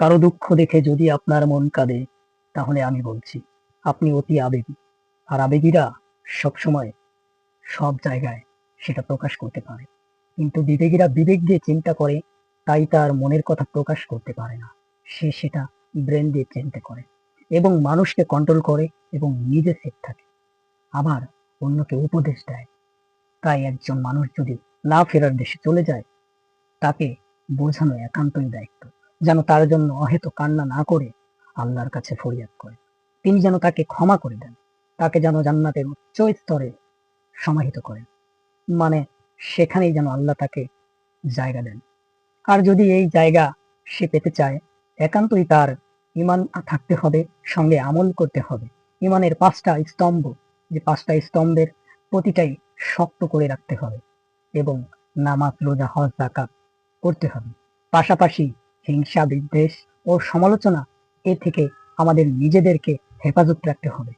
কারও দুঃখ দেখে যদি আপনার মন কাঁদে, তাহলে আমি বলছি, আপনি অতি আবেগী। আর আবেগীরা সবসময় সব জায়গায় সেটা প্রকাশ করতে পারে। কিন্তু বিবেগীরা বিবেক দিয়ে চিন্তা করে, তাই তার মনের কথা প্রকাশ করতে পারে না। সে সেটা ব্রেন দিয়ে চিন্তা করে এবং মানুষকে কন্ট্রোল করে এবং নিজে সেট থাকে। আবার অন্যকে উপদেশ দেয়। তাই একজন মানুষ যদি না ফেরার দেশে চলে যায়, তাকে বোঝানো একান্তই দায়িত্ব। যেন তার জন্য অহেত কান্না না করে আল্লাহর কাছে ফরিয়াদ করে। তিনি যেন তাকে ক্ষমা করে দেন, তাকে যেন জান্নাতের উচ্চ স্তরে সমাহিত করেন। মানে সেখানেই যেন আল্লাহ তাকে জায়গা দেন। আর যদি এই জায়গা সে পেতে চায়, একান্তই তার ইমান থাকতে হবে, সঙ্গে আমল করতে হবে। ইমানের পাঁচটা স্তম্ভ, যে পাঁচটা স্তম্ভের প্রতিটাই শক্ত করে রাখতে হবে এবং নামাজ, রোজা, হজ জাকাত করতে হবে। পাশাপাশি হিংসা, বিদ্বেষ ও সমালোচনা এ থেকে আমাদের নিজেদেরকে হেফাজত রাখতে হবে।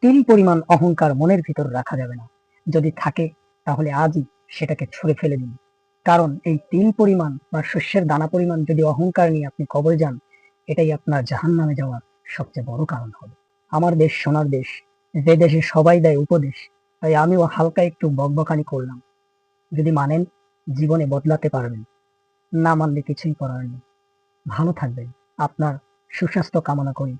তিল পরিমাণ অহংকার মনের ভিতর রাখা যাবে না। যদি থাকে, তাহলে আজই সেটাকে ছুঁড়ে ফেলে দিন। কারণ এই তিল পরিমাণ বা শস্যের দানা পরিমাণ যদি অহংকার নিয়ে আপনি কবরে যান, এটাই আপনার জাহান নামে যাওয়ার সবচেয়ে বড় কারণ হবে। আমার দেশ সোনার দেশ, যে দেশে সবাই দেয় উপদেশ, তাই আমিও হালকা একটু বকবকানি করলাম। যদি মানেন, জীবনে বদলাতে পারবেন। না মানলে কিছুই করার নেই। ভালো থাকবেন। আপনার সুস্বাস্থ্য কামনা করি।